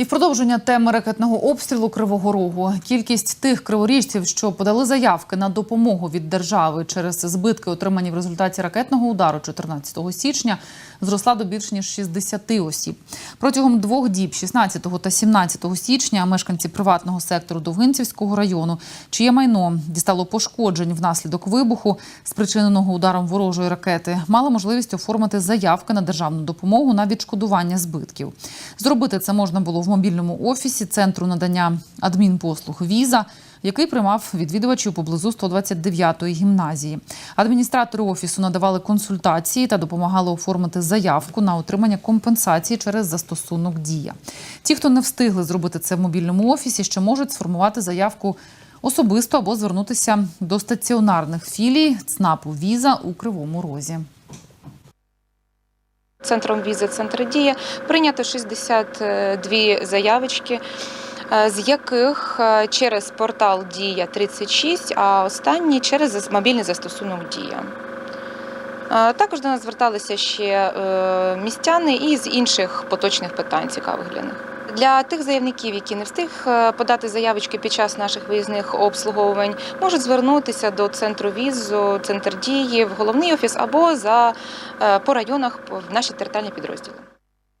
І в продовження теми ракетного обстрілу Кривого Рогу кількість тих криворіжців, що подали заявки на допомогу від держави через збитки, отримані в результаті ракетного удару 14 січня, зросла до більш ніж 60 осіб. Протягом двох діб, 16 та 17 січня, мешканці приватного сектору Довгинцівського району, чиє майно дістало пошкоджень внаслідок вибуху, спричиненого ударом ворожої ракети, мали можливість оформити заявки на державну допомогу на відшкодування збитків. Зробити це можна було в мобільному офісі центру надання адмінпослуг Віза, який приймав відвідувачів поблизу 129-ї гімназії. Адміністратори офісу надавали консультації та допомагали оформити заявку на отримання компенсації через застосунок Дія. Ті, хто не встигли зробити це в мобільному офісі, ще можуть сформувати заявку особисто або звернутися до стаціонарних філій ЦНАПу Віза у Кривому Розі. Центром візи «Центр дія прийнято 62 заявочки, е, з яких е, через портал Дія 36, а останні через мобільний застосунок Дія. Е, Також до нас зверталися ще містяни і з інших поточних питань, цікавих для них. Для тих заявників, які не встиг е, подати заявочки під час наших виїзних обслуговувань, можуть звернутися до центру візу, центр дії, в головний офіс або за е, по районах в наші територіальні підрозділи.